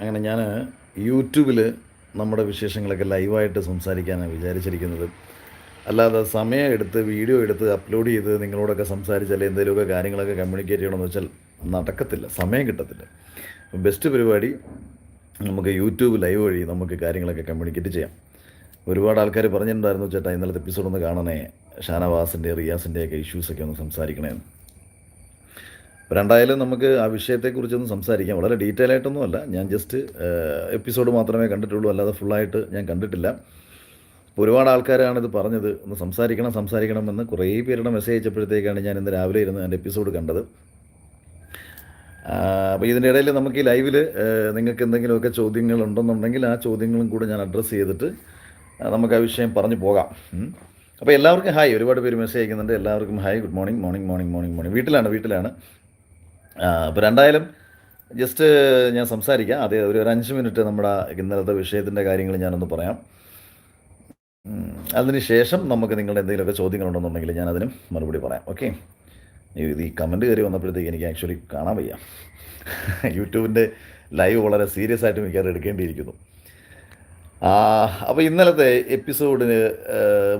അങ്ങനെ ഞാൻ യൂട്യൂബിൽ നമ്മുടെ വിശേഷങ്ങളൊക്കെ ലൈവായിട്ട് സംസാരിക്കാനാണ് വിചാരിച്ചിരിക്കുന്നത്. അല്ലാതെ സമയം എടുത്ത് വീഡിയോ എടുത്ത് അപ്ലോഡ് ചെയ്ത് നിങ്ങളോടൊക്കെ സംസാരിച്ചാൽ എന്തെങ്കിലുമൊക്കെ കാര്യങ്ങളൊക്കെ കമ്മ്യൂണിക്കേറ്റ് ചെയ്യണമെന്ന് വെച്ചാൽ നടക്കത്തില്ല സമയം കിട്ടത്തില്ല. ബെസ്റ്റ് പരിപാടി നമുക്ക് യൂട്യൂബ് ലൈവ് വഴി നമുക്ക് കാര്യങ്ങളൊക്കെ കമ്മ്യൂണിക്കേറ്റ് ചെയ്യാം. ഒരുപാട് ആൾക്കാർ പറഞ്ഞിട്ടുണ്ടായിരുന്നു ചേട്ടാ ഇന്നലത്തെ എപ്പിസോഡ് ഒന്ന് കാണണേ. ഷാനവാസിന്റെ റിയാസിന്റെയൊക്കെ ഇഷ്യൂസൊക്കെ ഒന്ന് സംസാരിക്കണേന്ന്. രണ്ടായാലും നമുക്ക് ആ വിഷയത്തെക്കുറിച്ചൊന്നും സംസാരിക്കാം വളരെ ഡീറ്റെയിൽ ആയിട്ടൊന്നും അല്ല ഞാൻ ജസ്റ്റ് എപ്പിസോഡ് മാത്രമേ കണ്ടിട്ടുള്ളൂ. അല്ലാതെ ഫുള്ളായിട്ട് ഞാൻ കണ്ടിട്ടില്ല. ഒരുപാട് ആൾക്കാരാണ് ഇത് പറഞ്ഞത്. ഒന്ന് സംസാരിക്കണം സംസാരിക്കണമെന്ന് കുറേ പേരുടെ മെസ്സേജ് അയച്ചപ്പോഴത്തേക്കാണ് ഞാൻ ഇന്ന് രാവിലെ ഇരുന്ന് എന്റെ എപ്പിസോഡ് കണ്ടത്. അപ്പോൾ ഇതിന്റെ ഇടയിൽ നമുക്ക് ഈ ലൈവിൽ നിങ്ങൾക്ക് എന്തെങ്കിലുമൊക്കെ ചോദ്യങ്ങൾ ഉണ്ടെന്നുണ്ടെങ്കിൽ ആ ചോദ്യങ്ങളും കൂടെ ഞാൻ അഡ്രസ്സ് ചെയ്തിട്ട് നമുക്ക് ആ വിഷയം പറഞ്ഞു പോകാം. അപ്പോൾ എല്ലാവർക്കും ഹായ് ഒരുപാട് പേര് മെസ്സേജ് അയക്കുന്നുണ്ട്. എല്ലാവർക്കും hi good morning morning morning morning morning വീട്ടിലാണ് വീട്ടിലാണ്. അപ്പോൾ രണ്ടായാലും ജസ്റ്റ് ഞാൻ സംസാരിക്കാം. അതേ ഒരു ഒരു അഞ്ച് മിനിറ്റ് നമ്മുടെ ഇന്നലത്തെ വിഷയത്തിന്റെ കാര്യങ്ങൾ ഞാനൊന്ന് പറയാം. ഉം, അതിന് ശേഷം നമുക്ക് നിങ്ങളുടെ എന്തെങ്കിലുമൊക്കെ ചോദ്യങ്ങളുണ്ടെന്നുണ്ടെങ്കിൽ ഞാൻ അതിനും മറുപടി പറയാം. ഓക്കെ ഇത് ഈ കമന്റ് കയറി വന്നപ്പോഴത്തേക്ക് എനിക്ക് ആക്ച്വലി കാണാൻ വയ്യ. യൂട്യൂബിന്റെ ലൈവ് വളരെ സീരിയസ് ആയിട്ട് മിക്കവാറും എടുക്കേണ്ടിയിരിക്കുന്നു. അപ്പോൾ ഇന്നലത്തെ എപ്പിസോഡിന്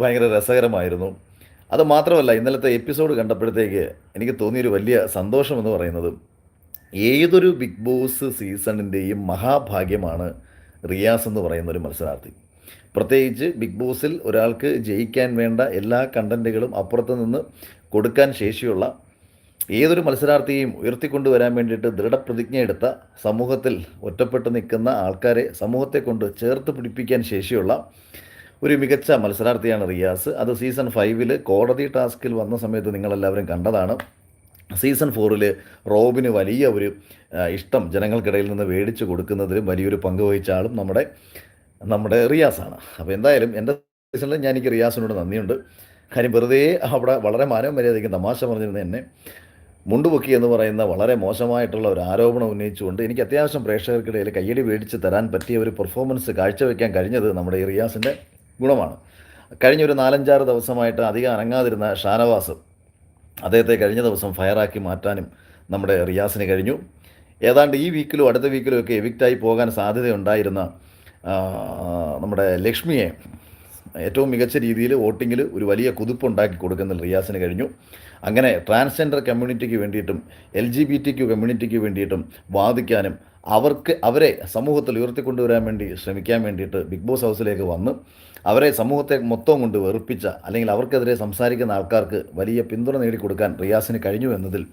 ഭയങ്കര രസകരമായിരുന്നു. അത് മാത്രമല്ല ഇന്നലത്തെ എപ്പിസോഡ് കണ്ടപ്പോഴത്തേക്ക് എനിക്ക് തോന്നിയൊരു വലിയ സന്തോഷമെന്ന് പറയുന്നത് ഏതൊരു ബിഗ് ബോസ് സീസണിന്റെയും മഹാഭാഗ്യമാണ് റിയാസ് എന്ന് പറയുന്ന ഒരു മത്സരാർത്ഥി. പ്രത്യേകിച്ച് ബിഗ് ബോസിൽ ഒരാൾക്ക് ജയിക്കാൻ വേണ്ട എല്ലാ കണ്ടന്റുകളും അപ്പുറത്ത് നിന്ന് കൊടുക്കാൻ ശേഷിയുള്ള ഏതൊരു മത്സരാർത്ഥിയെയും ഉയർത്തിക്കൊണ്ടുവരാൻ വേണ്ടിയിട്ട് ദൃഢപ്രതിജ്ഞ എടുത്ത സമൂഹത്തിൽ ഒറ്റപ്പെട്ട് നിൽക്കുന്ന ആൾക്കാരെ സമൂഹത്തെ കൊണ്ട് ചേർത്ത് പിടിപ്പിക്കാൻ ശേഷിയുള്ള ഒരു മികച്ച മത്സരാർത്ഥിയാണ് റിയാസ്. അത് സീസൺ ഫൈവിൽ കോടതി ടാസ്കിൽ വന്ന സമയത്ത് നിങ്ങളെല്ലാവരും കണ്ടതാണ്. സീസൺ ഫോറിൽ റോബിന് വലിയ ഒരു ഇഷ്ടം ജനങ്ങൾക്കിടയിൽ നിന്ന് മേടിച്ചു കൊടുക്കുന്നതിലും വലിയൊരു പങ്ക് വഹിച്ച ആളും നമ്മുടെ നമ്മുടെ റിയാസാണ്. അപ്പോൾ എന്തായാലും എന്റെ സീസണിൽ ഞാൻ എനിക്ക് റിയാസിനോട് നന്ദിയുണ്ട്. കാര്യം വെറുതെ അവിടെ വളരെ മാനവ മര്യാദയ്ക്ക് തമാശ പറഞ്ഞിരുന്ന എന്നെ മുണ്ടുപൊക്കി എന്ന് പറയുന്ന വളരെ മോശമായിട്ടുള്ള ഒരു ആരോപണം ഉന്നയിച്ചുകൊണ്ട് എനിക്ക് അത്യാവശ്യം പ്രേക്ഷകർക്കിടയിൽ കയ്യടി മേടിച്ച് തരാൻ പറ്റിയ ഒരു പെർഫോമൻസ് കാഴ്ചവെക്കാൻ കഴിഞ്ഞത് നമ്മുടെ ഈ റിയാസിന്റെ ഗുണമാണ്. കഴിഞ്ഞ ഒരു നാലഞ്ചാറ് ദിവസമായിട്ട് അധികം അനങ്ങാതിരുന്ന ഷാനവാസ് അദ്ദേഹത്തെ കഴിഞ്ഞ ദിവസം ഫയറാക്കി മാറ്റാനും നമ്മുടെ റിയാസിന് കഴിഞ്ഞു. ഏതാണ്ട് ഈ വീക്കിലും അടുത്ത വീക്കിലും ഒക്കെ എവിക്റ്റായി പോകാൻ സാധ്യതയുണ്ടായിരുന്ന നമ്മുടെ ലക്ഷ്മിയെ ഏറ്റവും മികച്ച രീതിയിൽ വോട്ടിങ്ങിൽ ഒരു വലിയ കുതിപ്പുണ്ടാക്കി കൊടുക്കുന്ന റിയാസിന് കഴിഞ്ഞു. അങ്ങനെ ട്രാൻസ്ജെൻഡർ കമ്മ്യൂണിറ്റിക്ക് വേണ്ടിയിട്ടും L G B T Q കമ്മ്യൂണിറ്റിക്ക് വേണ്ടിയിട്ടും വാദിക്കാനും അവർക്ക് അവരെ സമൂഹത്തിൽ ഉയർത്തിക്കൊണ്ടുവരാൻ വേണ്ടി ശ്രമിക്കാൻ വേണ്ടിയിട്ട് ബിഗ് ബോസ് ഹൗസിലേക്ക് വന്ന് അവരെ സമൂഹത്തെ മൊത്തം കൊണ്ട് വെറുപ്പിച്ച അല്ലെങ്കിൽ അവർക്കെതിരെ സംസാരിക്കുന്ന ആൾക്കാർക്ക് വലിയ പിന്തുണ നേടിക്കൊടുക്കാൻ റിയാസിന് കഴിഞ്ഞു എന്നതിൽ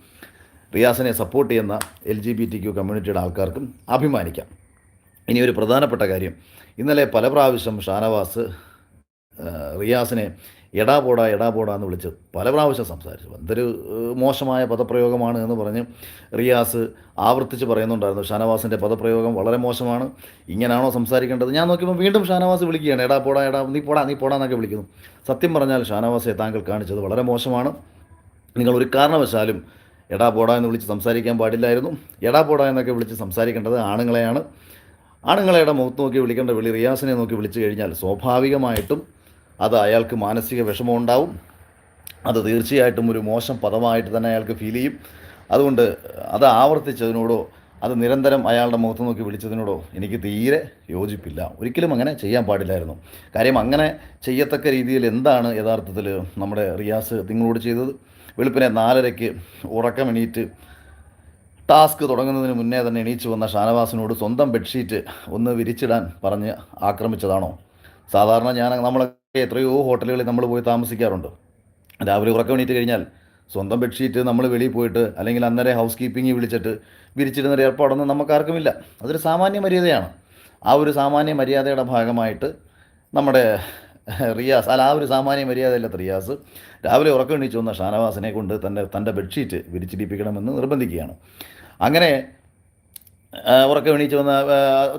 റിയാസിനെ സപ്പോർട്ട് ചെയ്യുന്ന L G B T Q കമ്മ്യൂണിറ്റിയുടെ ആൾക്കാർക്കും അഭിമാനിക്കാം. ഇനി ഒരു പ്രധാനപ്പെട്ട കാര്യം. ഇന്നലെ പല പ്രാവശ്യം ഷാനവാസ് റിയാസിനെ എടാ പോടാ എടാ പോടാ എന്ന് വിളിച്ച് പല പ്രാവശ്യം സംസാരിച്ചു. എന്തൊരു മോശമായ പദപ്രയോഗമാണ് എന്ന് പറഞ്ഞ് റിയാസ് ആവർത്തിച്ച് പറയുന്നുണ്ടായിരുന്നു ഷാനവാസിന്റെ പദപ്രയോഗം വളരെ മോശമാണ് ഇങ്ങനെയാണോ സംസാരിക്കേണ്ടത്? ഞാൻ നോക്കിയപ്പോൾ വീണ്ടും ഷാനവാസ് വിളിക്കുകയാണ് എടാ പോടാ എടാ നീ പോടാ നീ പോടാ എന്നൊക്കെ വിളിക്കുന്നു. സത്യം പറഞ്ഞാൽ ഷാനവാസെ താങ്കൾ കാണിച്ചത് വളരെ മോശമാണ്. നിങ്ങൾ ഒരു കാരണവശാലും എടാ പോടാ എന്ന് വിളിച്ച് സംസാരിക്കാൻ പാടില്ലായിരുന്നു. എടാ പോടാ എന്നൊക്കെ വിളിച്ച് സംസാരിക്കേണ്ടത് ആണുങ്ങളെയാണ്. ആണുങ്ങളെയുടെ മുഖത്ത് നോക്കി വിളിക്കേണ്ട വിളി റിയാസിനെ നോക്കി വിളിച്ചു കഴിഞ്ഞാൽ സ്വാഭാവികമായിട്ടും അത് അയാൾക്ക് മാനസിക വിഷമം ഉണ്ടാവും അത് തീർച്ചയായിട്ടും ഒരു മോശം പദമായിട്ട് തന്നെ അയാൾക്ക് ഫീൽ ചെയ്യും. അതുകൊണ്ട് അത് ആവർത്തിച്ചതിനോടോ അത് നിരന്തരം അയാളുടെ മുഖത്ത് നോക്കി വിളിച്ചതിനോടോ എനിക്ക് തീരെ യോജിപ്പില്ല. ഒരിക്കലും അങ്ങനെ ചെയ്യാൻ പാടില്ലായിരുന്നു. കാര്യം അങ്ങനെ ചെയ്യത്തക്ക രീതിയിൽ എന്താണ് യഥാർത്ഥത്തിൽ നമ്മുടെ റിയാസ് നിങ്ങളോട് ചെയ്തത്? വെളുപ്പിനെ നാലരയ്ക്ക് ഉറക്കമെണീറ്റ് ടാസ്ക് തുടങ്ങുന്നതിന് മുന്നേ തന്നെ എണീച്ചു വന്ന ഷാനവാസിനോട് സ്വന്തം ബെഡ്ഷീറ്റ് ഒന്ന് വിരിച്ചിടാൻ പറഞ്ഞ് ആക്രമിച്ചതാണോ? സാധാരണ ഞാൻ നമ്മളൊക്കെ എത്രയോ ഹോട്ടലുകളിൽ നമ്മൾ പോയി താമസിക്കാറുണ്ട്. രാവിലെ ഉറക്കം എണീറ്റ് കഴിഞ്ഞാൽ സ്വന്തം ബെഡ്ഷീറ്റ് നമ്മൾ വെളിയിൽ പോയിട്ട് അല്ലെങ്കിൽ അന്നേരം ഹൗസ് കീപ്പിംഗ് വിളിച്ചിട്ട് വിരിച്ചിടുന്നൊരു ഏർപ്പാടൊന്നും നമുക്കാർക്കുമില്ല. അതൊരു സാമാന്യ മര്യാദയാണ്. ആ ഒരു സാമാന്യ മര്യാദയുടെ ഭാഗമായിട്ട് നമ്മുടെ റിയാസ് അല്ല ആ ഒരു സാമാന്യ മര്യാദയില്ലാത്ത റിയാസ് രാവിലെ ഉറക്കം എണീച്ചു വന്ന ഷാനവാസിനെ കൊണ്ട് തന്റെ തന്റെ ബെഡ്ഷീറ്റ് വിരിച്ചിടിപ്പിക്കണമെന്ന് നിർബന്ധിക്കുകയാണ്. അങ്ങനെ ഉറക്കം എണീച്ച് വന്ന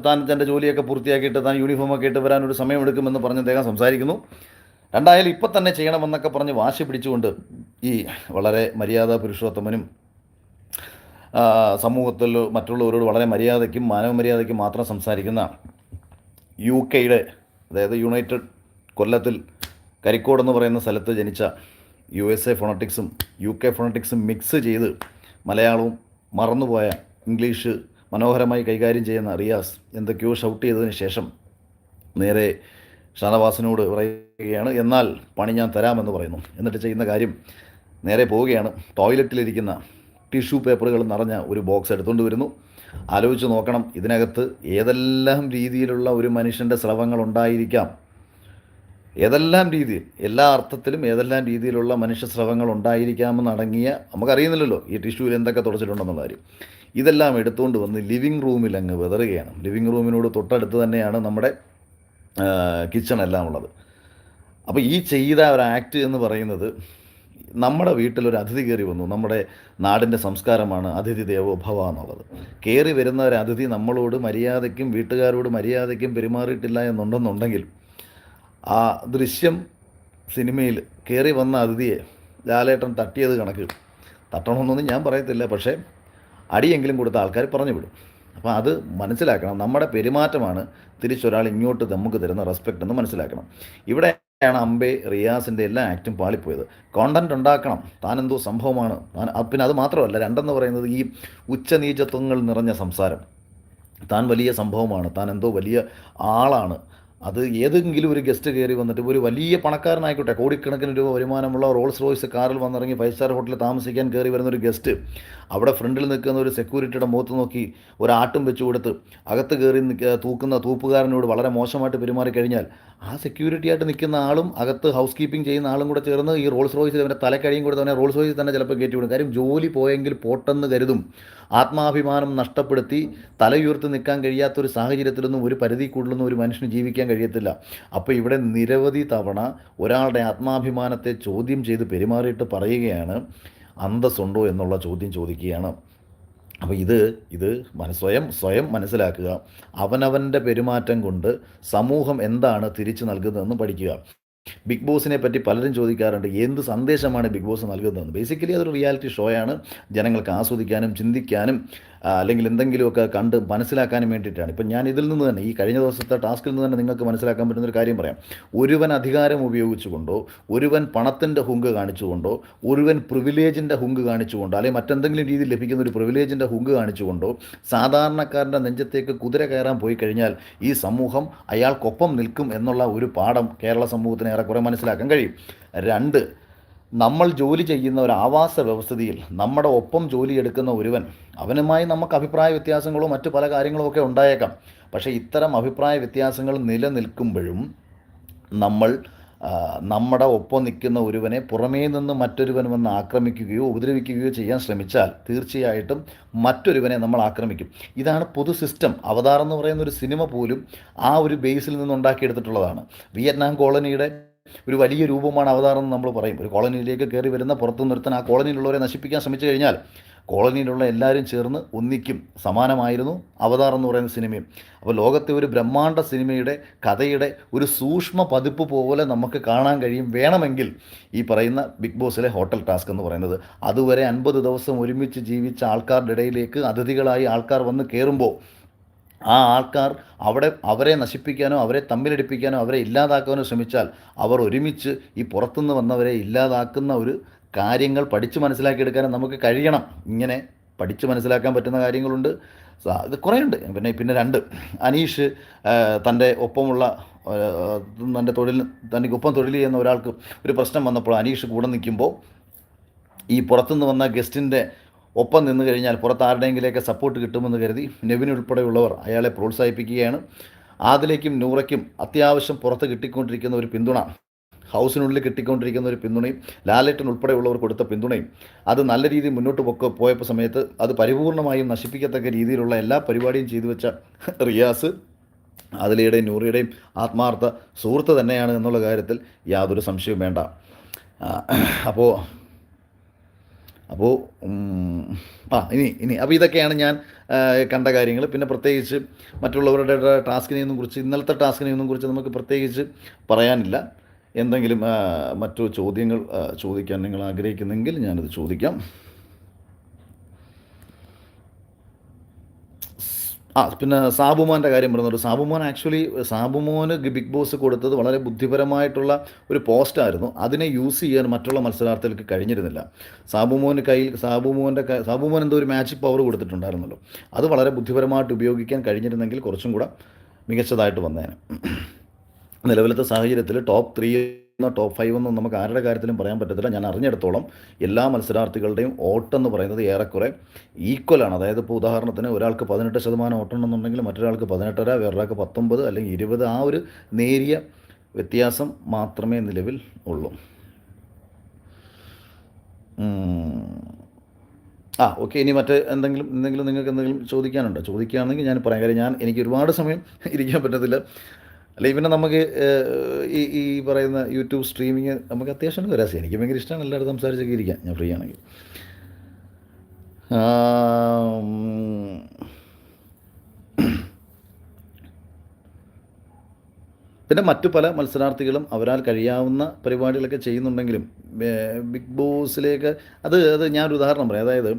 താൻ തന്റെ ജോലിയൊക്കെ പൂർത്തിയാക്കിയിട്ട് താൻ യൂണിഫോമൊക്കെ ഇട്ട് വരാൻ ഒരു സമയമെടുക്കുമെന്ന് പറഞ്ഞ് അദ്ദേഹം സംസാരിക്കുന്നു. രണ്ടായാലും ഇപ്പം തന്നെ ചെയ്യണമെന്നൊക്കെ പറഞ്ഞ് വാശി പിടിച്ചുകൊണ്ട് ഈ വളരെ മര്യാദ പുരുഷോത്തമനും സമൂഹത്തിൽ മറ്റുള്ളവരോട് വളരെ മര്യാദയ്ക്കും മാനവ മര്യാദയ്ക്കും മാത്രം സംസാരിക്കുന്ന യു കെയുടെ അതായത് യുണൈറ്റഡ് കൊല്ലത്തിൽ കരിക്കോട് എന്ന് പറയുന്ന സ്ഥലത്ത് ജനിച്ച യു എസ് എ ഫോണറ്റിക്സും യു കെ ഫോണറ്റിക്സും മിക്സ് ചെയ്ത് മലയാളവും മറന്നുപോയ ഇംഗ്ലീഷ് മനോഹരമായി കൈകാര്യം ചെയ്യുന്ന റിയാസ് എന്തൊക്കെയോ ഷൗട്ട് ചെയ്തതിന് ശേഷം നേരെ ഷാനവാസിനോട് പറയുകയാണ് എന്നാൽ പണി ഞാൻ തരാമെന്ന് പറയുന്നു. എന്നിട്ട് ചെയ്യുന്ന കാര്യം നേരെ പോവുകയാണ്. ടോയ്ലറ്റിലിരിക്കുന്ന ടിഷ്യൂ പേപ്പറുകൾ നിറഞ്ഞ ഒരു ബോക്സ് എടുത്തുകൊണ്ട് വരുന്നു. ആലോചിച്ച് നോക്കണം ഇതിനകത്ത് ഏതെല്ലാം രീതിയിലുള്ള ഒരു മനുഷ്യന്റെ സ്രവങ്ങൾ ഉണ്ടായിരിക്കാം. ഏതെല്ലാം രീതിയിൽ എല്ലാ അർത്ഥത്തിലും ഏതെല്ലാം രീതിയിലുള്ള മനുഷ്യ സ്രവങ്ങൾ ഉണ്ടായിരിക്കാമെന്നടങ്ങിയ നമുക്കറിയുന്നില്ലല്ലോ ഈ ടിഷ്യൂവിൽ എന്തൊക്കെ തുടച്ചിട്ടുണ്ടെന്നുള്ള കാര്യം. ഇതെല്ലാം എടുത്തുകൊണ്ട് വന്ന് ലിവിങ് റൂമിൽ അങ്ങ് വിതറുകയാണ്. ലിവിങ് റൂമിനോട് തൊട്ടടുത്ത് തന്നെയാണ് നമ്മുടെ കിച്ചൺ എല്ലാം ഉള്ളത്. അപ്പോൾ ഈ ചെയ്ത ഒരു ആക്ട് എന്ന് പറയുന്നത് നമ്മുടെ വീട്ടിൽ ഒരു അതിഥി കയറി വന്നു. നമ്മുടെ നാടിന്റെ സംസ്കാരമാണ് അതിഥി ദേവോ ഭവ എന്നുള്ളത്. കയറി വരുന്ന ഒരു അതിഥി നമ്മളോട് മര്യാദയ്ക്കും വീട്ടുകാരോട് മര്യാദയ്ക്കും പെരുമാറിയിട്ടില്ല എന്നുണ്ടെന്നുണ്ടെങ്കിൽ ആ ദൃശ്യം സിനിമയിൽ കയറി വന്ന അതിഥിയെ ലാലേട്ടൻ തട്ടിയത് കണക്ക്. തട്ടണമെന്നൊന്നും ഞാൻ പറയത്തില്ല. പക്ഷേ അടിയെങ്കിലും കൊടുത്ത ആൾക്കാർ പറഞ്ഞു വിടും അപ്പോൾ അത് മനസ്സിലാക്കണം. നമ്മുടെ പെരുമാറ്റമാണ് തിരിച്ചൊരാൾ ഇങ്ങോട്ട് നമുക്ക് തരുന്ന റെസ്പെക്റ്റ് എന്ന് മനസ്സിലാക്കണം. ഇവിടെ ാണ് അമ്പെ റിയാസിന്റെ എല്ലാ ആക്റ്റും പാളിപ്പോയത്. കോണ്ടന്റ് ഉണ്ടാക്കണം. താനെന്തോ സംഭവമാണ്. താൻ പിന്നെ അത് മാത്രമല്ല രണ്ടെന്ന് പറയുന്നത് ഈ ഉച്ചനീചത്വങ്ങൾ നിറഞ്ഞ സംസാരം. താൻ വലിയ സംഭവമാണ്. താൻ എന്തോ വലിയ ആളാണ്. അത് ഏതെങ്കിലും ഒരു ഗസ്റ്റ് കയറി വന്നിട്ട് ഒരു വലിയ പണക്കാരനായിക്കോട്ടെ കോടിക്കണക്കിന് രൂപ വരുമാനമുള്ള റോൾസ് റോയ്സ് കാറിൽ വന്നിറങ്ങി ഫൈവ് സ്റ്റാർ ഹോട്ടലിൽ താമസിക്കാൻ കയറി വരുന്ന ഒരു ഗസ്റ്റ് അവിടെ ഫ്രണ്ടിൽ നിൽക്കുന്ന ഒരു സെക്യൂരിറ്റിയുടെ മുഖത്ത് നോക്കി ഒരാട്ടും വെച്ചു കൊടുത്ത് അകത്ത് കയറി തൂക്കുന്ന തൂപ്പുകാരനോട് വളരെ മോശമായിട്ട് പെരുമാറി കഴിഞ്ഞാൽ ആ സെക്യൂരിറ്റി ആയിട്ട് നിൽക്കുന്ന ആളും അകത്ത് ഹൗസ് കീപ്പിംഗ് ചെയ്യുന്ന ആളും കൂടെ ചേർന്ന് ഈ റോൾസ് റോയ്സിൽ അവന്റെ തലക്കഴിയും കൂടെ തന്നെ റോൾസ് റോയ്സിൽ തന്നെ ചിലപ്പോൾ കയറ്റി വിടും. കാര്യം ജോലി പോയെങ്കിൽ പോട്ടെന്ന് കരുതും. ആത്മാഭിമാനം നഷ്ടപ്പെടുത്തി തലയുയർത്തി നിൽക്കാൻ കഴിയാത്തൊരു സാഹചര്യത്തിലൊന്നും ഒരു പരിധി കൂടുതലൊന്നും ഒരു മനുഷ്യന് ജീവിക്കാൻ കഴിയത്തില്ല. അപ്പോൾ ഇവിടെ നിരവധി തവണ ഒരാളുടെ ആത്മാഭിമാനത്തെ ചോദ്യം ചെയ്ത് പെരുമാറിയിട്ട് പറയുകയാണ് അന്തസ്സുണ്ടോ? എന്നുള്ള ചോദ്യം ചോദിക്കുകയാണ്. അപ്പോൾ ഇത് ഇത് സ്വയം സ്വയം മനസ്സിലാക്കുക. അവനവന്റെ പെരുമാറ്റം കൊണ്ട് സമൂഹം എന്താണ് തിരിച്ചു നൽകുന്നതെന്ന് പഠിക്കുക. ബിഗ് ബോസിനെ പറ്റി പലരും ചോദിക്കാറുണ്ട് എന്ത് സന്ദേശമാണ് ബിഗ് ബോസ് നൽകുന്നതെന്ന്. ബേസിക്കലി അതൊരു റിയാലിറ്റി ഷോയാണ് ജനങ്ങൾക്ക് ആസ്വദിക്കാനും ചിന്തിക്കാനും അല്ലെങ്കിൽ എന്തെങ്കിലുമൊക്കെ കണ്ട് മനസ്സിലാക്കാൻ വേണ്ടിയിട്ടാണ്. ഇപ്പം ഞാൻ ഇതിൽ നിന്ന് തന്നെ ഈ കഴിഞ്ഞ ദിവസത്തെ ടാസ്കിൽ നിന്ന് തന്നെ നിങ്ങൾക്ക് മനസ്സിലാക്കാൻ പറ്റുന്ന ഒരു കാര്യം പറയാം. ഒരുവൻ അധികാരം ഉപയോഗിച്ചുകൊണ്ടോ ഒരുവൻ പണത്തിന്റെ ഹുങ്ക് കാണിച്ചുകൊണ്ടോ ഒരുവൻ പ്രിവിലേജിന്റെ ഹുങ്ക് കാണിച്ചുകൊണ്ടോ അല്ലെങ്കിൽ മറ്റെന്തെങ്കിലും രീതിയിൽ ലഭിക്കുന്ന ഒരു പ്രിവിലേജിന്റെ ഹുങ്ക് കാണിച്ചുകൊണ്ടോ സാധാരണക്കാരന്റെ നെഞ്ചത്തേക്ക് കുതിര കയറാൻ പോയി കഴിഞ്ഞാൽ ഈ സമൂഹം അയാൾക്കൊപ്പം നിൽക്കും എന്നുള്ള ഒരു പാഠം കേരള സമൂഹത്തിന് ഏറെക്കുറെ മനസ്സിലാക്കാൻ കഴിയും. രണ്ട് നമ്മൾ ജോലി ചെയ്യുന്ന ഒരു ആവാസ വ്യവസ്ഥയിൽ നമ്മുടെ ഒപ്പം ജോലി എടുക്കുന്ന ഒരുവൻ അവനുമായി നമുക്ക് അഭിപ്രായ വ്യത്യാസങ്ങളോ മറ്റു പല കാര്യങ്ങളോ ഒക്കെ ഉണ്ടായേക്കാം. പക്ഷേ ഇത്തരം അഭിപ്രായ വ്യത്യാസങ്ങൾ നിലനിൽക്കുമ്പോഴും നമ്മൾ നമ്മുടെ ഒപ്പം നിൽക്കുന്ന ഒരുവനെ പുറമേ നിന്ന് മറ്റൊരുവൻ വന്ന് ആക്രമിക്കുകയോ ഉപദ്രവിക്കുകയോ ചെയ്യാൻ ശ്രമിച്ചാൽ തീർച്ചയായിട്ടും മറ്റൊരുവനെ നമ്മൾ ആക്രമിക്കും. ഇതാണ് പൊതു സിസ്റ്റം. അവതാർ എന്ന് പറയുന്ന ഒരു സിനിമ പോലും ആ ഒരു ബേസിൽ നിന്ന് ഉണ്ടാക്കിയെടുത്തിട്ടുള്ളതാണ്. വിയറ്റ്നാം കോളനിയുടെ ഒരു വലിയ രൂപമാണ് അവതാരം എന്ന് നമ്മൾ പറയും. ഒരു കോളനിയിലേക്ക് കയറി വരുന്ന പുറത്തു നിർത്താൻ ആ കോളനിയിലുള്ളവരെ നശിപ്പിക്കാൻ ശ്രമിച്ചു കഴിഞ്ഞാൽ കോളനിയിലുള്ള എല്ലാവരും ചേർന്ന് ഒന്നിക്കും. സമാനമായിരുന്നു അവതാർ എന്ന് പറയുന്ന സിനിമയും. അപ്പോൾ ലോകത്തെ ഒരു ബ്രഹ്മാണ്ഡ സിനിമയുടെ കഥയുടെ ഒരു സൂക്ഷ്മ പതിപ്പ് പോലെ നമുക്ക് കാണാൻ കഴിയും. വേണമെങ്കിൽ ഈ പറയുന്ന ബിഗ് ബോസിലെ ഹോട്ടൽ ടാസ്ക് എന്ന് പറയുന്നത് അതുവരെ അൻപത് ദിവസം ഒരുമിച്ച് ജീവിച്ച ആൾക്കാരുടെ ഇടയിലേക്ക് അതിഥികളായി ആൾക്കാർ വന്ന് കയറുമ്പോൾ ആ ആൾക്കാർ അവിടെ അവരെ നശിപ്പിക്കാനോ അവരെ തമ്മിലടിപ്പിക്കാനോ അവരെ ഇല്ലാതാക്കാനോ ശ്രമിച്ചാൽ അവർ ഒരുമിച്ച് ഈ പുറത്തുനിന്ന് വന്നവരെ ഇല്ലാതാക്കുന്ന ഒരു കാര്യങ്ങൾ പഠിച്ച് മനസ്സിലാക്കിയെടുക്കാനും നമുക്ക് കഴിയണം. ഇങ്ങനെ പഠിച്ച് മനസ്സിലാക്കാൻ പറ്റുന്ന കാര്യങ്ങളുണ്ട്. ഇത് കുറേയുണ്ട്. പിന്നെ പിന്നെ രണ്ട്. അനീഷ് തന്റെ ഒപ്പമുള്ള തന്റെ തൊഴിൽ തനിക്ക് ഒപ്പം തൊഴിൽ ചെയ്യുന്ന ഒരാൾക്ക് ഒരു പ്രശ്നം വന്നപ്പോൾ അനീഷ് കൂടെ നിൽക്കുമ്പോൾ ഈ പുറത്തുനിന്ന് വന്ന ഗസ്റ്റിന്റെ ഒപ്പം നിന്ന് കഴിഞ്ഞാൽ പുറത്ത് ആരുടെയെങ്കിലേക്ക് സപ്പോർട്ട് കിട്ടുമെന്ന് കരുതി നെവിൻ ഉൾപ്പെടെയുള്ളവർ അയാളെ പ്രോത്സാഹിപ്പിക്കുകയാണ്. ആദിലേക്കും നൂറയ്ക്കും അത്യാവശ്യം പുറത്ത് കിട്ടിക്കൊണ്ടിരിക്കുന്ന ഒരു പിന്തുണ ഹൗസിനുള്ളിൽ കിട്ടിക്കൊണ്ടിരിക്കുന്ന ഒരു പിന്തുണയും ലാലേട്ടൻ ഉൾപ്പെടെയുള്ളവർ കൊടുത്ത പിന്തുണയും അത് നല്ല രീതിയിൽ മുന്നോട്ട് പൊക്ക പോയപ്പോൾ സമയത്ത് അത് പരിപൂർണമായും നശിപ്പിക്കത്തക്ക രീതിയിലുള്ള എല്ലാ പരിപാടിയും ചെയ്തു വെച്ച റിയാസ് അതിലയുടെയും നൂറിയുടെയും ആത്മാർത്ഥ സുഹൃത്ത് തന്നെയാണ് എന്നുള്ള കാര്യത്തിൽ യാതൊരു സംശയവും വേണ്ട. അപ്പോൾ അപ്പോൾ ആ ഇനി ഇനി. അപ്പോൾ ഇതൊക്കെയാണ് ഞാൻ കണ്ട കാര്യങ്ങൾ. പിന്നെ പ്രത്യേകിച്ച് മറ്റുള്ളവരുടെ ടാസ്കിനെയൊന്നും കുറിച്ച് ഇന്നലത്തെ ടാസ്കിനെയൊന്നും കുറിച്ച് നമുക്ക് പ്രത്യേകിച്ച് പറയാനില്ല. എന്തെങ്കിലും മറ്റു ചോദ്യങ്ങൾ ചോദിക്കാൻ നിങ്ങൾ ആഗ്രഹിക്കുന്നെങ്കിൽ ഞാനത് ചോദിക്കാം. ആ പിന്നെ സാബുമോന്റെ കാര്യം പറഞ്ഞു സാബുമോൻ ആക്ച്വലി സാബുമോന് ബിഗ് ബോസ് കൊടുത്തത് വളരെ ബുദ്ധിപരമായിട്ടുള്ള ഒരു പോസ്റ്റായിരുന്നു അതിനെ യൂസ് ചെയ്യാൻ മറ്റുള്ള മത്സരാർത്ഥികൾക്ക് കഴിഞ്ഞിരുന്നില്ല. സാബുമോന് കയ്യിൽ സാബുമോന്റെ സാബുമോൻ എന്തോ ഒരു മാജിക് പവർ കൊടുത്തിട്ടുണ്ടായിരുന്നല്ലോ. അത് വളരെ ബുദ്ധിപരമായിട്ട് ഉപയോഗിക്കാൻ കഴിഞ്ഞിരുന്നെങ്കിൽ കുറച്ചും കൂടെ മികച്ചതായിട്ട് വന്നേനെ. നിലവിലത്തെ സാഹചര്യത്തിൽ ടോപ്പ് ത്രീ എന്നോ ടോപ്പ് ഫൈവ് ഒന്നും നമുക്ക് ആരുടെ കാര്യത്തിലും പറയാൻ പറ്റത്തില്ല. ഞാൻ അറിഞ്ഞെടുത്തോളം എല്ലാ മത്സരാർത്ഥികളുടെയും ഓട്ടെന്ന് പറയുന്നത് ഏറെക്കുറെ ഈക്വലാണ് അതായത് ഇപ്പോൾ ഉദാഹരണത്തിന് ഒരാൾക്ക് പതിനെട്ട് ശതമാനം ഓട്ടമുണ്ടെന്നുണ്ടെങ്കിൽ മറ്റൊരാൾക്ക് പതിനെട്ടര വേറൊരാൾക്ക് പത്തൊമ്പത് അല്ലെങ്കിൽ ഇരുപത് ആ ഒരു നേരിയ വ്യത്യാസം മാത്രമേ നിലവിൽ ഉള്ളൂ. ആ ഓക്കെ ഇനി മറ്റേ എന്തെങ്കിലും എന്തെങ്കിലും നിങ്ങൾക്ക് എന്തെങ്കിലും ചോദിക്കാനുണ്ടോ? ചോദിക്കുകയാണെങ്കിൽ ഞാൻ പറയാം കാര്യം ഞാൻ എനിക്ക് ഒരുപാട് സമയം ഇരിക്കാൻ പറ്റത്തില്ല. അല്ലെങ്കിൽ പിന്നെ നമുക്ക് ഈ ഈ പറയുന്ന യൂട്യൂബ് സ്ട്രീമിങ് നമുക്ക് അത്യാവശ്യം വരാം എനിക്ക് ഭയങ്കര ഇഷ്ടമാണ് എല്ലാവരും സംസാരിച്ചൊക്കെ ഇരിക്കാം ഞാൻ ഫ്രീ ആണെങ്കിൽ. പിന്നെ മറ്റു പല മത്സരാർത്ഥികളും അവരാൽ കഴിയാവുന്ന പരിപാടികളൊക്കെ ചെയ്യുന്നുണ്ടെങ്കിലും ബിഗ് ബോസിലേക്ക് അത് അത് ഞാനൊരു ഉദാഹരണം പറയാം. അതായത്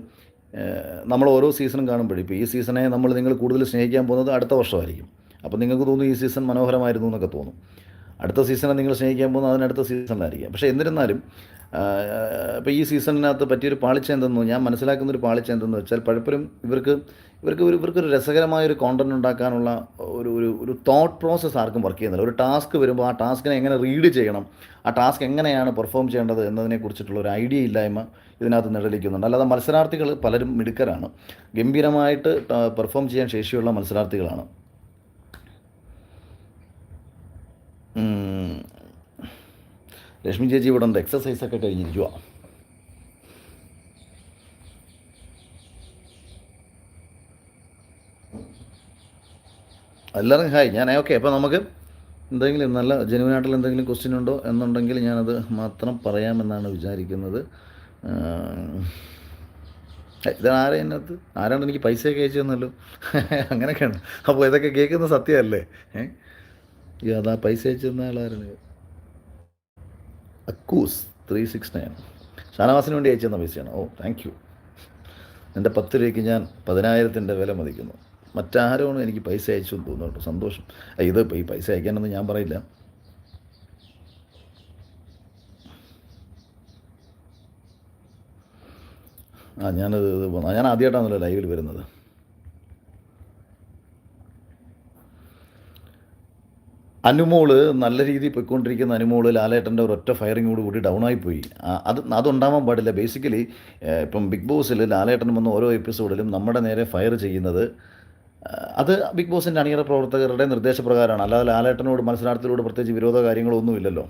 നമ്മൾ ഓരോ സീസണും കാണുമ്പോഴും ഇപ്പോൾ ഈ സീസണെ നമ്മൾ നിങ്ങൾ കൂടുതൽ സ്നേഹിക്കാൻ പോകുന്നത് അടുത്ത വർഷമായിരിക്കും. അപ്പോൾ നിങ്ങൾക്ക് തോന്നും ഈ സീസൺ മനോഹരമായിരുന്നു എന്നൊക്കെ തോന്നും. അടുത്ത സീസണെ നിങ്ങൾ സ്നേഹിക്കാൻ പോകുന്നത് അതിനടുത്ത സീസണിലായിരിക്കും പക്ഷേ എന്നിരുന്നാലും ഇപ്പോൾ ഈ സീസണിനകത്ത് പറ്റിയൊരു പാളിച്ച എന്തെന്ന് ഞാൻ മനസ്സിലാക്കുന്ന ഒരു പാളിച്ച എന്തെന്ന് വെച്ചാൽ പലപ്പോഴും ഇവർക്ക് ഇവർക്ക് ഒരു ഇവർക്കൊരു രസകരമായ ഒരു കോണ്ടന്റ് ഉണ്ടാക്കാനുള്ള ഒരു ഒരു ഒരു തോട്ട് പ്രോസസ്സ് ആർക്കും വർക്ക് ചെയ്യുന്നില്ല. ഒരു ടാസ്ക് വരുമ്പോൾ ആ ടാസ്കിനെ എങ്ങനെ റീഡ് ചെയ്യണം ആ ടാസ്ക് എങ്ങനെയാണ് പെർഫോം ചെയ്യേണ്ടത് എന്നതിനെ കുറിച്ചിട്ടുള്ള ഒരു ഐഡിയ ഇല്ലായ്മ ഇതിനകത്ത് നിഴലിക്കുന്നുണ്ട്. അല്ലാതെ മത്സരാർത്ഥികൾ പലരും മിടുക്കരാണ്. ഗംഭീരമായിട്ട് പെർഫോം ചെയ്യാൻ ശേഷിയുള്ള മത്സരാർത്ഥികളാണ്. ലക്ഷ്മി ചേച്ചി ഇവിടെ ഉണ്ട്. എക്സസൈസ് ഒക്കെ കഴിഞ്ഞിരിക്കുക എല്ലാവർക്കും ഹായ് ഞാൻ ഓക്കെ അപ്പോൾ നമുക്ക് എന്തെങ്കിലും നല്ല ജനുവിനായിട്ടുള്ള എന്തെങ്കിലും ക്വസ്റ്റ്യൻ ഉണ്ടോ എന്നുണ്ടെങ്കിൽ ഞാനത് മാത്രം പറയാമെന്നാണ് വിചാരിക്കുന്നത്. ആഹ്, ഇത് ആരാ അതിനകത്ത് ആരാണ്ട് എനിക്ക് പൈസയൊക്കെ അയച്ചു തന്നല്ലോ? അങ്ങനെയൊക്കെയാണ്. അപ്പോൾ ഇതൊക്കെ കേൾക്കുന്ന സത്യമല്ലേ ഏഹ് ഈ അതാ പൈസ അയച്ചിരുന്ന ആളാരാണ് അക്കൂസ് ത്രീ സിക്സ് നയൻ ഷാനവാസിന് വേണ്ടി അയച്ചു തന്ന പൈസയാണ്. ഓ താങ്ക് യു എന്റെ പത്ത് രൂപയ്ക്ക് ഞാൻ പതിനായിരത്തിന്റെ വില മതിക്കുന്നു. മറ്റാരോണം എനിക്ക് പൈസ അയച്ചു എന്ന് തോന്നുന്നു സന്തോഷം. ഇത് ഈ പൈസ അയക്കാനൊന്നും ഞാൻ പറയില്ല. ആ ഞാനത് ഞാൻ ആദ്യമായിട്ടാണല്ലോ ലൈവിൽ വരുന്നത്. അനുമോൾ നല്ല രീതിയിൽ പോയിക്കൊണ്ടിരിക്കുന്ന അനുമോൾ ലാലേട്ടന്റെ ഒരൊറ്റ ഫയറിങ്ങോട് കൂടി ഡൗൺ പോയി അത് അതുണ്ടാവാൻ പാടില്ല. ബേസിക്കലി ഇപ്പം ബിഗ് ബോസിൽ ലാലേട്ടൻ വന്ന ഓരോ എപ്പിസോഡിലും നമ്മുടെ നേരെ ഫയർ ചെയ്യുന്നത് അത് ബിഗ് ബോസിന്റെ അണിയറ പ്രവർത്തകരുടെ നിർദ്ദേശപ്രകാരമാണ്. അല്ലാതെ ലാലേട്ടനോട് മത്സരാർത്ഥികളോട് പ്രത്യേകിച്ച് വിരോധ കാര്യങ്ങളൊന്നുമില്ലല്ലോ.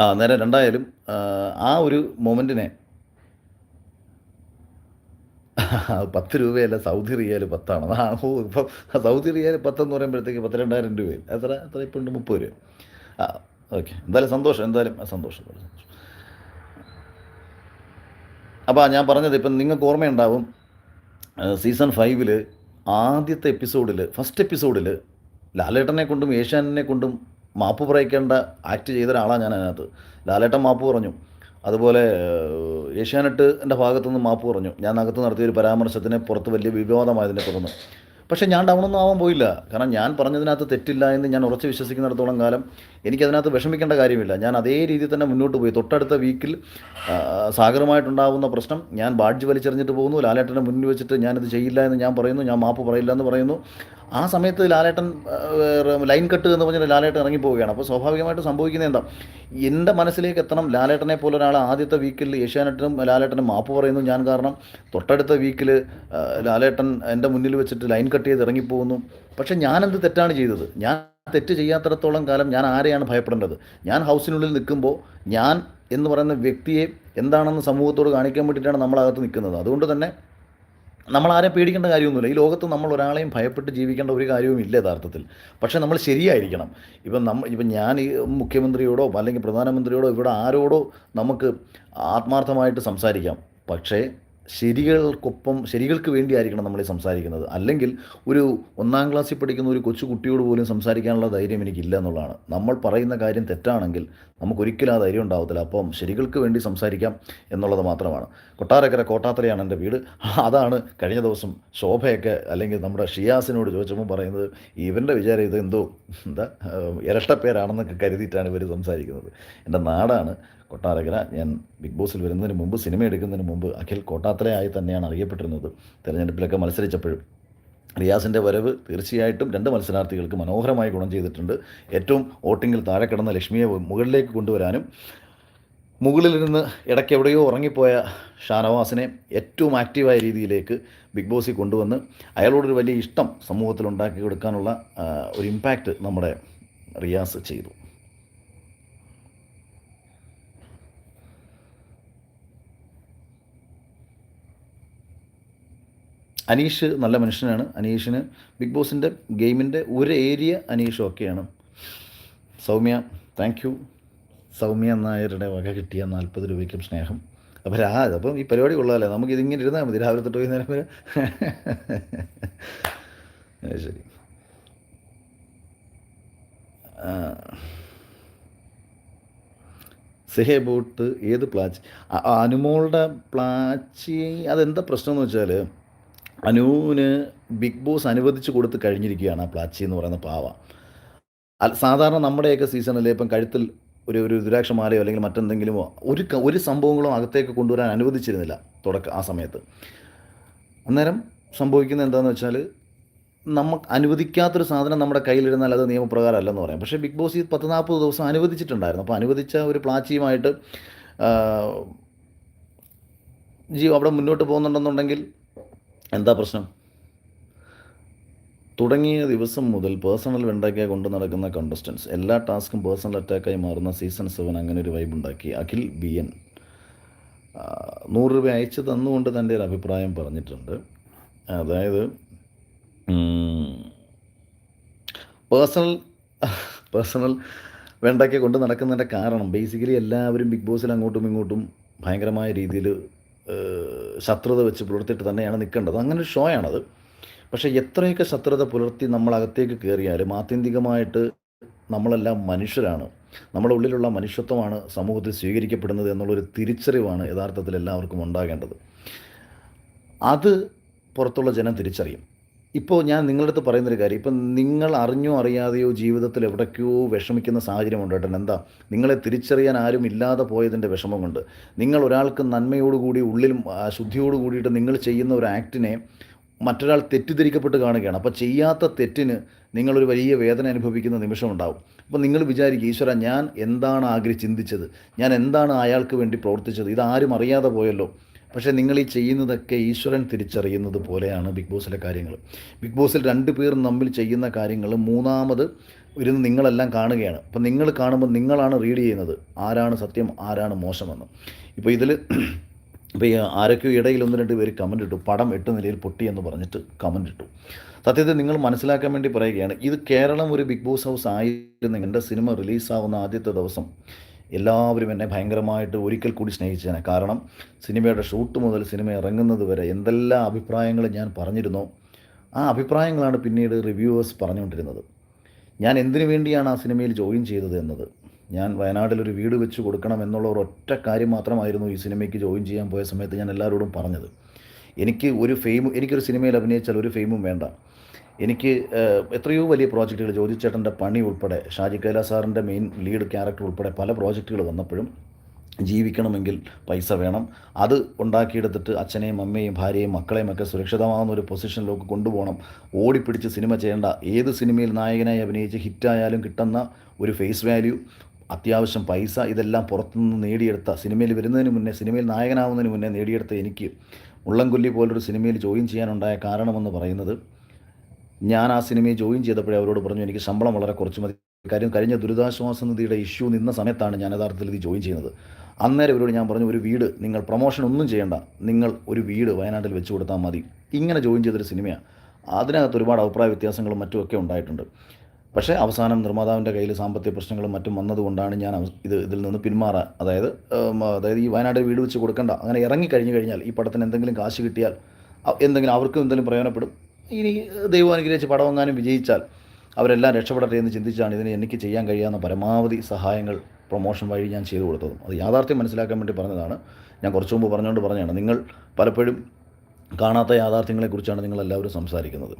ആ നേരെ രണ്ടായാലും ആ ഒരു മൊമെന്റിനെ പത്ത് രൂപയല്ല സൗദി റിയാൽ പത്താണ്. ഓ ഇപ്പം സൗദി റിയാൽ പത്തെന്ന് പറയുമ്പോഴത്തേക്ക് പത്ത് രണ്ടായിരം രൂപയും എത്ര? എത്ര? ഇപ്പം ഉണ്ട് മുപ്പത് രൂപ. ആ ഓക്കെ. എന്തായാലും സന്തോഷം എന്തായാലും സന്തോഷം അപ്പോൾ ഞാൻ പറഞ്ഞത് ഇപ്പം നിങ്ങൾക്ക് ഓർമ്മയുണ്ടാവും സീസൺ ഫൈവിൽ ആദ്യത്തെ എപ്പിസോഡിൽ ഫസ്റ്റ് എപ്പിസോഡിൽ ലാലേട്ടനെ കൊണ്ടും ഏഷ്യാനെ കൊണ്ടും മാപ്പ് പറയിക്കേണ്ട ആക്ട് ചെയ്ത ഒരാളാണ് ഞാൻ അതിനകത്ത്. ലാലേട്ടൻ മാപ്പ് പറഞ്ഞു അതുപോലെ ഏഷ്യാനെറ്റിന്റെ ഭാഗത്തുനിന്ന് മാപ്പ് പറഞ്ഞു ഞാൻ അകത്ത് നടത്തിയ ഒരു പരാമർശത്തിന് പുറത്ത് വലിയ വിവാദമായതിനെ തുടർന്ന്. പക്ഷേ ഞാൻ ഡൗണൊന്നും ആവാൻ പോയില്ല. കാരണം ഞാൻ പറഞ്ഞതിനകത്ത് തെറ്റില്ല എന്ന് ഞാൻ ഉറച്ച് വിശ്വസിക്കുന്നിടത്തോളം കാലം എനിക്കതിനകത്ത് വിഷമിക്കേണ്ട കാര്യമില്ല. ഞാൻ അതേ രീതിയിൽ തന്നെ മുന്നോട്ട് പോയി. തൊട്ടടുത്ത വീക്കിൽ സാഗരമായിട്ടുണ്ടാകുന്ന പ്രശ്നം ഞാൻ ബാഡ്ജ് വലിച്ചെറിഞ്ഞിട്ട് പോകുന്നു. ലാലേട്ടനെ മുന്നിൽ വെച്ചിട്ട് ഞാനിത് ചെയ്യില്ല എന്ന് ഞാൻ പറയുന്നു. ഞാൻ മാപ്പ് പറയില്ല എന്ന് പറയുന്നു. ആ സമയത്ത് ലാലേട്ടൻ ലൈൻ കട്ട് എന്ന് പറഞ്ഞിട്ട് ലാലേട്ടൻ ഇറങ്ങി പോവുകയാണ്. അപ്പോൾ സ്വാഭാവികമായിട്ട് സംഭവിക്കുന്നത് എന്താ? എന്റെ മനസ്സിലേക്ക് എത്തണം. ലാലേട്ടനെ പോലെ ഒരാൾ ആദ്യത്തെ വീക്കിൽ ഏഷ്യാനെറ്റിനും ലാലേട്ടനും മാപ്പ് പറയുന്നു. ഞാൻ കാരണം തൊട്ടടുത്ത വീക്കിൽ ലാലേട്ടൻ എന്റെ മുന്നിൽ വെച്ചിട്ട് ലൈൻ കട്ട് ചെയ്ത് ഇറങ്ങിപ്പോകുന്നു. പക്ഷേ ഞാനെന്ത് തെറ്റാണ് ചെയ്തത്? ഞാൻ തെറ്റ് ചെയ്യാത്തിടത്തോളം കാലം ഞാൻ ആരെയാണ് ഭയപ്പെടേണ്ടത്? ഞാൻ ഹൗസിനുള്ളിൽ നിൽക്കുമ്പോൾ ഞാൻ എന്ന് പറയുന്ന വ്യക്തിയെ എന്താണെന്ന് സമൂഹത്തോട് കാണിക്കാൻ വേണ്ടിയിട്ടാണ് നമ്മളകത്ത് നിൽക്കുന്നത്. അതുകൊണ്ട് തന്നെ നമ്മൾ ആരെ പേടിക്കേണ്ട കാര്യമൊന്നുമില്ല. ഈ ലോകത്ത് നമ്മൾ ഒരാളെയും ഭയപ്പെട്ട് ജീവിക്കേണ്ട ഒരു കാര്യവും ഇല്ല യഥാർത്ഥത്തിൽ. പക്ഷേ നമ്മൾ ശരിയായിരിക്കണം. ഇപ്പം നമ്മൾ ഇപ്പം ഞാൻ ഈ മുഖ്യമന്ത്രിയോടോ അല്ലെങ്കിൽ പ്രധാനമന്ത്രിയോടോ ഇവിടെ ആരോടോ നമുക്ക് ആത്മാർത്ഥമായിട്ട് സംസാരിക്കാം. പക്ഷേ ശരികൾക്കൊപ്പം ശരികൾക്ക് വേണ്ടിയായിരിക്കണം നമ്മൾ സംസാരിക്കുന്നത്. അല്ലെങ്കിൽ ഒരു ഒന്നാം ക്ലാസ്സിൽ പഠിക്കുന്ന ഒരു കൊച്ചു കുട്ടിയോട് പോലും സംസാരിക്കാനുള്ള ധൈര്യം എനിക്കില്ല എന്നുള്ളതാണ്. നമ്മൾ പറയുന്ന കാര്യം തെറ്റാണെങ്കിൽ നമുക്കൊരിക്കലും ആ ധൈര്യം ഉണ്ടാവത്തില്ല. അപ്പം ശരികൾക്ക് വേണ്ടി സംസാരിക്കാം എന്നുള്ളത് മാത്രമാണ്. കൊട്ടാരക്കര കോട്ടാത്തലയാണ് എന്റെ വീട്. അതാണ് കഴിഞ്ഞ ദിവസം ശോഭയൊക്കെ അല്ലെങ്കിൽ നമ്മുടെ ഷിയാസിനോട് ചോദിച്ചപ്പോൾ പറയുന്നത് ഇവന്റെ വിചാരം ഇത് എന്തോ എന്താ ഇരട്ടപ്പേരാണെന്നൊക്കെ കരുതിയിട്ടാണ് ഇവർ സംസാരിക്കുന്നത്. എന്റെ നാടാണ് കൊട്ടാരക്കര. ഞാൻ ബിഗ് ബോസിൽ വരുന്നതിന് മുമ്പ് സിനിമ എടുക്കുന്നതിന് മുമ്പ് അഖിൽ കോട്ടാത്രയായി തന്നെയാണ് അറിയപ്പെട്ടിരുന്നത്. തിരഞ്ഞെടുപ്പിലൊക്കെ മത്സരിച്ചപ്പോഴും റിയാസിന്റെ വരവ് തീർച്ചയായിട്ടും രണ്ട് മത്സരാർത്ഥികൾക്ക് മനോഹരമായി ഗുണം ചെയ്തിട്ടുണ്ട്. ഏറ്റവും വോട്ടിങ്ങിൽ താഴെ കിടന്ന ലക്ഷ്മിയെ മുകളിലേക്ക് കൊണ്ടുവരാനും മുകളിലിരുന്ന് ഇടയ്ക്ക് എവിടെയോ ഉറങ്ങിപ്പോയ ഷാനവാസിനെ ഏറ്റവും ആക്റ്റീവായ രീതിയിലേക്ക് ബിഗ് ബോസിൽ കൊണ്ടുവന്ന് അയാളോടൊരു വലിയ ഇഷ്ടം സമൂഹത്തിൽ ഉണ്ടാക്കി കൊടുക്കാനുള്ള ഒരു ഇമ്പാക്റ്റ് നമ്മുടെ റിയാസ് ചെയ്തു. അനീഷ് നല്ല മനുഷ്യനാണ്. അനീഷിന് ബിഗ് ബോസിന്റെ ഗെയിമിന്റെ ഒരു ഏരിയ അനീഷ് ഒക്കെയാണ് സൗമ്യ താങ്ക് യു സൗമ്യ നായരുടെ വക കിട്ടിയ നാൽപ്പത് രൂപയ്ക്കും സ്നേഹം. അപ്പോൾ രാ അപ്പം ഈ പരിപാടി കൊള്ളാമല്ലേ നമുക്ക് ഇതിങ്ങനെ ഇരുന്നാൽ മതി. രാവിലെ തൊട്ട് വൈകുന്നേരം വരെ. ശരി. ആ. ബോട്ട് ഏത് പ്ലാച്ച്? അനുമോളുടെ പ്ലാച്ചി അതെന്താ പ്രശ്നം എന്ന് വെച്ചാൽ അനുവിന് ബിഗ് ബോസ് അനുവദിച്ച് കൊടുത്ത് കഴിഞ്ഞിരിക്കുകയാണ് ആ പ്ലാച്ചി എന്ന് പറയുന്ന പാവ. സാധാരണ നമ്മുടെയൊക്കെ സീസണിൽ ഇപ്പം കഴുത്തിൽ ഒരു ഒരു രുദ്രാക്ഷമാലയോ അല്ലെങ്കിൽ മറ്റെന്തെങ്കിലുമോ ഒരു ഒരു സംഭവങ്ങളോ അകത്തേക്ക് കൊണ്ടുവരാൻ അനുവദിച്ചിരുന്നില്ല തുടക്ക ആ സമയത്ത്. അന്നേരം സംഭവിക്കുന്നത് എന്താണെന്ന് വെച്ചാൽ നമുക്ക് അനുവദിക്കാത്തൊരു സാധനം നമ്മുടെ കയ്യിലിരുന്നാൽ അത് നിയമപ്രകാരം അല്ലെന്ന് പറയാം. പക്ഷേ ബിഗ് ബോസ് ഈ പത്ത് നാൽപ്പത് ദിവസം അനുവദിച്ചിട്ടുണ്ടായിരുന്നു. അപ്പോൾ അനുവദിച്ച ഒരു പ്ലാച്ചിയുമായിട്ട് ജീവ അവിടെ മുന്നോട്ട് പോകുന്നുണ്ടെന്നുണ്ടെങ്കിൽ എന്താ പ്രശ്നം? തുടങ്ങിയ ദിവസം മുതൽ പേഴ്സണൽ വെണ്ടയ്ക്ക കൊണ്ട് നടക്കുന്ന കണ്ടസ്റ്റൻസ് എല്ലാ ടാസ്കും പേഴ്സണൽ അറ്റാക്കായി മാറുന്ന സീസൺ സെവൻ അങ്ങനെ ഒരു വൈബ് ഉണ്ടാക്കി. അഖിൽ ബി എൻ നൂറ് രൂപ അയച്ചു തന്നുകൊണ്ട് തന്റെ ഒരു അഭിപ്രായം പറഞ്ഞിട്ടുണ്ട്. അതായത് പേഴ്സണൽ പേഴ്സണൽ വെണ്ടയ്ക്ക കൊണ്ട് നടക്കുന്നതിന്റെ കാരണം ബേസിക്കലി എല്ലാവരും ബിഗ് ബോസിൽ അങ്ങോട്ടും ഇങ്ങോട്ടും ഭയങ്കരമായ രീതിയിൽ ശത്രുത വെച്ച് പുലർത്തിയിട്ട് തന്നെയാണ് നിൽക്കേണ്ടത്. അങ്ങനെ ഒരു ഷോയാണത്. പക്ഷേ എത്രയൊക്കെ ശത്രുത പുലർത്തി നമ്മളകത്തേക്ക് കയറിയാലും ആത്യന്തികമായിട്ട് നമ്മളെല്ലാം മനുഷ്യരാണ്. നമ്മുടെ ഉള്ളിലുള്ള മനുഷ്യത്വമാണ് സമൂഹത്തിൽ സ്വീകരിക്കപ്പെടുന്നത് എന്നുള്ളൊരു തിരിച്ചറിവാണ് യഥാർത്ഥത്തിൽ എല്ലാവർക്കും ഉണ്ടാകേണ്ടത്. അത് പുറത്തുള്ള ജനം തിരിച്ചറിയും. ഇപ്പോൾ ഞാൻ നിങ്ങളുടെ അടുത്ത് പറയുന്നൊരു കാര്യം. ഇപ്പം നിങ്ങൾ അറിഞ്ഞോ അറിയാതെയോ ജീവിതത്തിൽ എവിടേക്കോ വിഷമിക്കുന്ന സാഹചര്യമുണ്ട് ഏട്ടൻ എന്താ? നിങ്ങളെ തിരിച്ചറിയാൻ ആരും ഇല്ലാതെ പോയതിന്റെ വിഷമം കൊണ്ട് നിങ്ങൾ ഒരാൾക്ക് നന്മയോടുകൂടി ഉള്ളിൽ ശുദ്ധിയോട് കൂടിയിട്ട് നിങ്ങൾ ചെയ്യുന്ന ഒരു ആക്ടിനെ മറ്റൊരാൾ തെറ്റിദ്ധരിക്കപ്പെട്ട് കാണുകയാണ്. അപ്പോൾ ചെയ്യാത്ത തെറ്റിന് നിങ്ങളൊരു വലിയ വേദന അനുഭവിക്കുന്ന നിമിഷമുണ്ടാവും. അപ്പോൾ നിങ്ങൾ വിചാരിക്കും ഈശ്വര ഞാൻ എന്താണ് ആഗ്രഹി ചിന്തിച്ചത്? ഞാൻ എന്താണ് അയാൾക്ക് വേണ്ടി പ്രവർത്തിച്ചത്? ഇതാരും അറിയാതെ പോയല്ലോ. പക്ഷേ നിങ്ങൾ ഈ ചെയ്യുന്നതൊക്കെ ഈശ്വരൻ തിരിച്ചറിയുന്നത് പോലെയാണ് ബിഗ് ബോസിലെ കാര്യങ്ങൾ. ബിഗ് ബോസിൽ രണ്ട് പേർ തമ്മിൽ ചെയ്യുന്ന കാര്യങ്ങൾ മൂന്നാമത് ഇരുന്ന് നിങ്ങളെല്ലാം കാണുകയാണ്. അപ്പം നിങ്ങൾ കാണുമ്പോൾ നിങ്ങളാണ് റീഡ് ചെയ്യുന്നത്. ആരാണ് സത്യം ആരാണ് മോശമെന്ന്. ഇപ്പോൾ ഇതിൽ ഇപ്പോൾ ആരൊക്കെയോ ഇടയിൽ ഒന്ന് രണ്ട് പേര് കമന്റ് ഇട്ടു. പടം എട്ട് നിലയിൽ പൊട്ടി എന്ന് പറഞ്ഞിട്ട് കമന്റ് ഇട്ടു. സത്യത്തിൽ നിങ്ങൾ മനസ്സിലാക്കാൻ വേണ്ടി പറയുകയാണ് ഇത് കേരളം ഒരു ബിഗ് ബോസ് ഹൗസ് ആയിരുന്നെങ്കിൽ എന്റെ സിനിമ റിലീസാവുന്ന ആദ്യത്തെ ദിവസം എല്ലാവരും എന്നെ ഭയങ്കരമായിട്ട് ഒരിക്കൽ കൂടി സ്നേഹിച്ചേനെ കാരണം സിനിമയുടെ ഷൂട്ട് മുതൽ സിനിമ ഇറങ്ങുന്നത് വരെ എന്തെല്ലാം അഭിപ്രായങ്ങൾ ഞാൻ പറഞ്ഞിരുന്നു ആ അഭിപ്രായങ്ങളാണ് പിന്നീട് റിവ്യൂവേഴ്സ് പറഞ്ഞുകൊണ്ടിരുന്നത്. ഞാൻ എന്തിനു വേണ്ടിയാണ് ആ സിനിമയിൽ ജോയിൻ ചെയ്തത് എന്നത്? ഞാൻ വയനാട്ടിലൊരു വീട് വെച്ച് കൊടുക്കണം എന്നുള്ള ഒരു ഒറ്റ കാര്യം മാത്രമായിരുന്നു ഈ സിനിമയ്ക്ക് ജോയിൻ ചെയ്യാൻ പോയ സമയത്ത് ഞാൻ എല്ലാവരോടും പറഞ്ഞത്. എനിക്ക് ഒരു ഫെയിം എനിക്കൊരു സിനിമയിൽ അഭിനയിച്ചാൽ ഒരു ഫെയിമും വേണ്ട. എനിക്ക് എത്രയോ വലിയ പ്രോജക്റ്റുകൾ ജ്യോതിച്ചേട്ടന്റെ പണി ഉൾപ്പെടെ ഷാജി കൈലാസാറിന്റെ മെയിൻ ലീഡ് ക്യാരക്ടർ ഉൾപ്പെടെ പല പ്രോജക്റ്റുകൾ വന്നപ്പോഴും ജീവിക്കണമെങ്കിൽ പൈസ വേണം. അത് ഉണ്ടാക്കിയെടുത്തിട്ട് അച്ഛനെയും അമ്മയെയും ഭാര്യയും മക്കളെയും ഒക്കെ സുരക്ഷിതമാകുന്ന ഒരു പൊസിഷനിലേക്ക് കൊണ്ടുപോകണം. ഓടിപ്പിടിച്ച് സിനിമ ചെയ്യേണ്ട ഏത് സിനിമയിൽ നായകനായി അഭിനയിച്ച് ഹിറ്റായാലും കിട്ടുന്ന ഒരു ഫേസ് വാല്യൂ അത്യാവശ്യം പൈസ ഇതെല്ലാം പുറത്തുനിന്ന് നേടിയെടുത്ത സിനിമയിൽ വരുന്നതിന് മുന്നേ സിനിമയിൽ നായകനാവുന്നതിന് മുന്നേ നേടിയെടുത്ത എനിക്ക് മുള്ളംകൊല്ലി പോലൊരു സിനിമയിൽ ജോയിൻ ചെയ്യാനുണ്ടായ കാരണമെന്ന് പറയുന്നത് ഞാൻ ആ സിനിമയിൽ ജോയിൻ ചെയ്തപ്പോഴേ അവരോട് പറഞ്ഞു എനിക്ക് ശമ്പളം വളരെ കുറച്ച് മതി. കാര്യം കഴിഞ്ഞ ദുരിതാശ്വാസ നിധിയുടെ ഇഷ്യൂ നിന്ന സമയത്താണ് ഞാൻ യഥാർത്ഥത്തിൽ ഇത് ജോയിൻ ചെയ്യുന്നത്. അന്നേരം ഇവരോട് ഞാൻ പറഞ്ഞു ഒരു വീട് നിങ്ങൾ പ്രൊമോഷൻ ഒന്നും ചെയ്യേണ്ട. നിങ്ങൾ ഒരു വീട് വയനാട്ടിൽ വെച്ച് കൊടുത്താൽ മതി. ഇങ്ങനെ ജോയിൻ ചെയ്തൊരു സിനിമയാണ്. അതിനകത്ത് ഒരുപാട് അഭിപ്രായ വ്യത്യാസങ്ങളും മറ്റുമൊക്കെ ഉണ്ടായിട്ടുണ്ട്. പക്ഷേ അവസാനം നിർമ്മാതാവിന്റെ കയ്യിൽ സാമ്പത്തിക പ്രശ്നങ്ങളും മറ്റും വന്നതുകൊണ്ടാണ് ഞാൻ ഇത് ഇതിൽ നിന്ന് പിന്മാറാൻ അതായത് അതായത് ഈ വയനാട് വീട് വെച്ച് കൊടുക്കണ്ട. അങ്ങനെ ഇറങ്ങി കഴിഞ്ഞു കഴിഞ്ഞാൽ ഈ പടത്തിന് എന്തെങ്കിലും കാശ് കിട്ടിയാൽ എന്തെങ്കിലും അവർക്കും എന്തെങ്കിലും പ്രയോജനപ്പെടും. ഇനി ദൈവം അനുഗ്രഹിച്ച് പടമെങ്ങാനും വിജയിച്ചാൽ അവരെല്ലാം രക്ഷപ്പെടട്ടെ എന്ന് ചിന്തിച്ചാണ് ഇതിന് എനിക്ക് ചെയ്യാൻ കഴിയാവുന്ന പരമാവധി സഹായങ്ങൾ പ്രൊമോഷൻ വഴി ഞാൻ ചെയ്തു കൊടുത്തതും. അത് യാഥാർത്ഥ്യം മനസ്സിലാക്കാൻ വേണ്ടി പറഞ്ഞതാണ്. ഞാൻ കുറച്ച് മുമ്പ് പറഞ്ഞുകൊണ്ട് പറഞ്ഞതാണ്. നിങ്ങൾ പലപ്പോഴും കാണാത്ത യാഥാർത്ഥ്യങ്ങളെക്കുറിച്ചാണ് നിങ്ങളെല്ലാവരും സംസാരിക്കുന്നത്.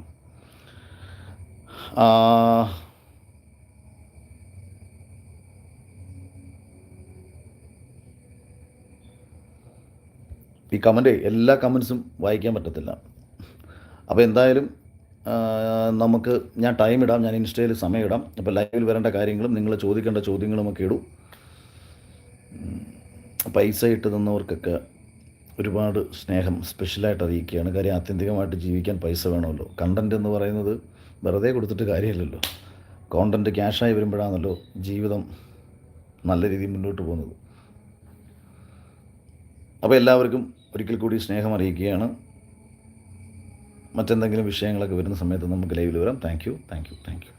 ഈ കമന്റ് എല്ലാ കമൻസും വായിക്കാൻ പറ്റത്തില്ല. അപ്പോൾ എന്തായാലും നമുക്ക് ഞാൻ ടൈം ഇടാം ഞാൻ ഇൻസ്റ്റയിൽ സമയം ഇടാം. അപ്പോൾ ലൈവിൽ വരേണ്ട കാര്യങ്ങളും നിങ്ങൾ ചോദിക്കേണ്ട ചോദ്യങ്ങളുമൊക്കെ ഇടും. പൈസ ഇട്ട് തന്നവർക്കൊക്കെ ഒരുപാട് സ്നേഹം സ്പെഷ്യലായിട്ട് അറിയിക്കുകയാണ്. കാര്യം ആത്യന്തികമായിട്ട് ജീവിക്കാൻ പൈസ വേണമല്ലോ. കണ്ടന്റ് എന്ന് പറയുന്നത് വെറുതെ കൊടുത്തിട്ട് കാര്യമില്ലല്ലോ. കോണ്ടന്റ് ക്യാഷായി വരുമ്പോഴാണല്ലോ ജീവിതം നല്ല രീതിയിൽ മുന്നോട്ട് പോകുന്നത്. അപ്പോൾ എല്ലാവർക്കും ഒരിക്കൽ കൂടി സ്നേഹം അറിയിക്കുകയാണ്. മറ്റെന്തെങ്കിലും വിഷയങ്ങളൊക്കെ വരുന്ന സമയത്ത് നമുക്ക് ലൈവിൽ വരാം. Thank you thank you thank you